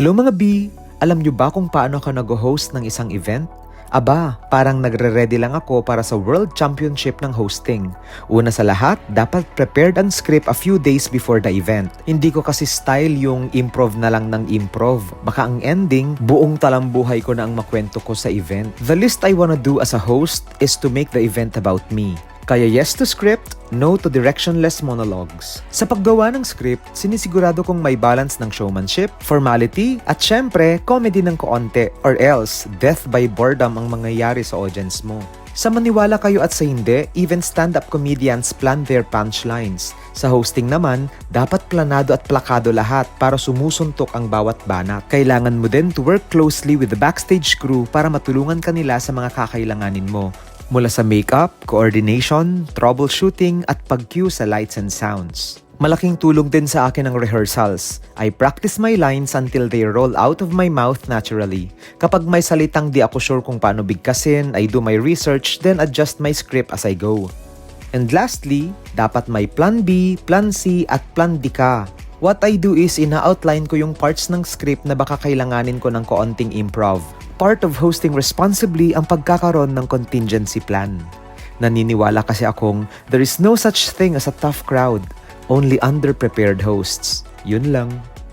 Hello mga B! Alam nyo ba kung paano ka nag-host ng isang event? Aba, parang nagre-ready lang ako para sa World Championship ng hosting. Una sa lahat, dapat prepared ang script a few days before the event. Hindi ko kasi style yung improv na lang ng improv. Baka ang ending, buong talambuhay ko na ang makwento ko sa event. The least I wanna do as a host is to make the event about me. Kaya yes to script, no to directionless monologues. Sa paggawa ng script, sinisigurado kong may balance ng showmanship, formality, at syempre, comedy ng koonte or else, death by boredom ang mangyayari sa audience mo. Sa maniwala kayo at sa hindi, even stand-up comedians plan their punchlines. Sa hosting naman, dapat planado at plakado lahat para sumusuntok ang bawat banat. Kailangan mo din to work closely with the backstage crew para matulungan kanila sa mga kakailanganin mo. Mula sa makeup, coordination, troubleshooting at pag-cue sa lights and sounds. Malaking tulong din sa akin ang rehearsals. I practice my lines until they roll out of my mouth naturally. Kapag may salitang di ako sure kung paano bigkasin, I do my research then adjust my script as I go. And lastly, dapat may plan B, plan C at plan D ka. What I do is ina-outline ko yung parts ng script na baka kailanganin ko ng koonting improv. Part of hosting responsibly ang pagkakaroon ng contingency plan. Naniniwala kasi akong there is no such thing as a tough crowd, only underprepared hosts. Yun lang.